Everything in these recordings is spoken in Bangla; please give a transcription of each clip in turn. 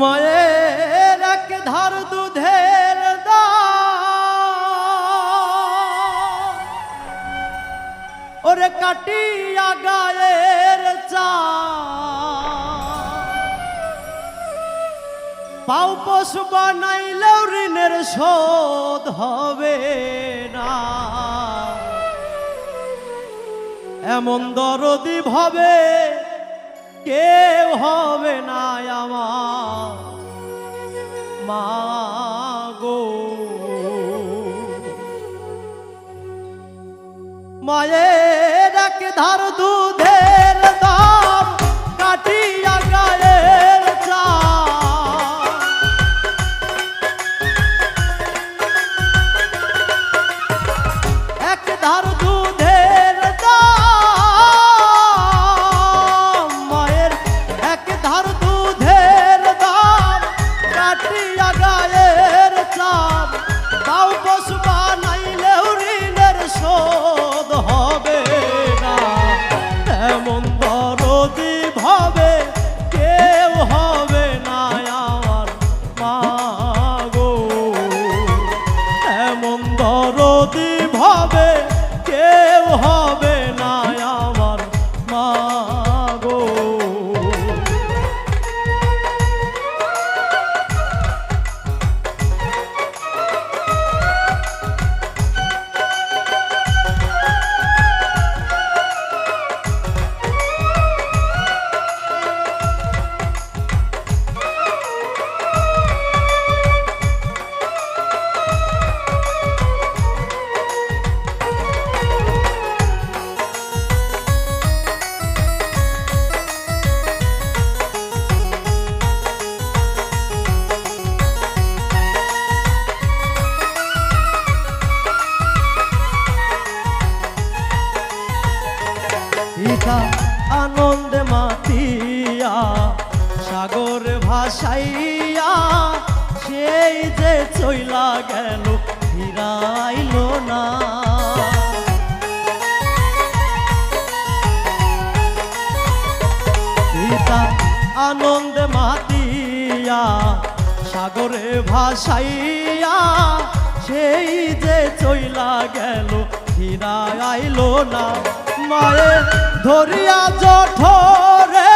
মায়ের এক ধার দুধের ওরে কাটিয়া গায়ের চা পাও পশু বানাইলেও ঋণের শোধ হবে না। এমন দরদি ভাবে কেউ হবে না আমার। মা গো মায়ের এক ধার দুধের কেউ আনন্দে মাতিয়া, সাগর ভাসাইয়া, সেই যে চইলা গেল, ফিরাইল না। পিতা আনন্দে মাতিয়া, সাগরে ভাসাইয়া, সেই যে চইলা গেল ফিরা আইলো না। মায়ে ধরিয়া জঠরে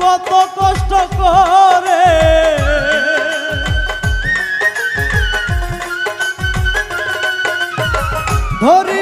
কত কষ্ট করে। ধরিয়া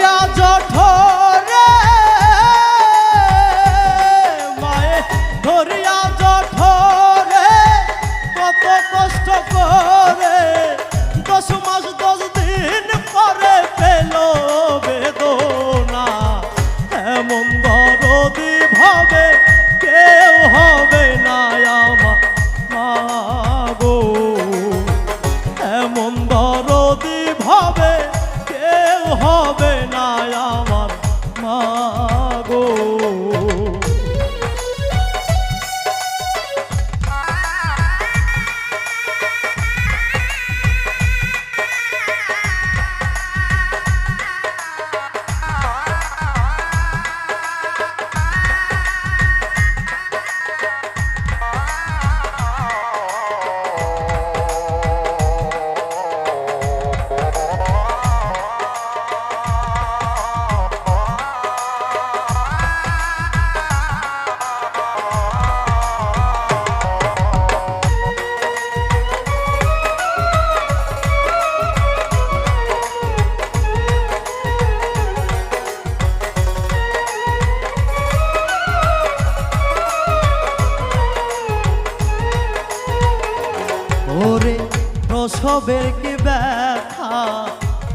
প্রসবের কি ব্যথা?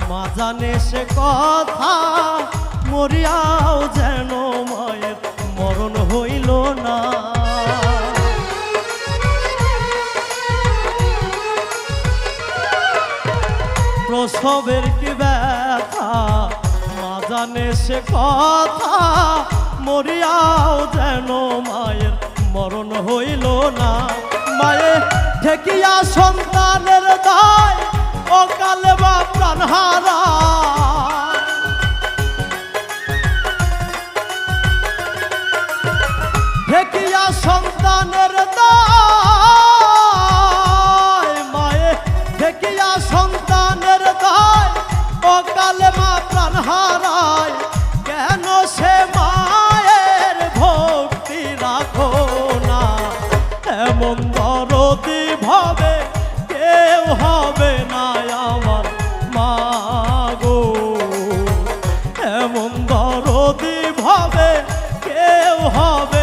মা জানে সে কথা, মরিয়াও যেন মায়ের মরণ হইল না। প্রসবের কি ব্যথা? মা জানে সে কথা, মরিয়াও যেন মায়ের মরণ হইল না। মায়ের ঠেকিয়া সন্তানের হবে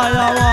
ভাবে কেউ হবে না আমার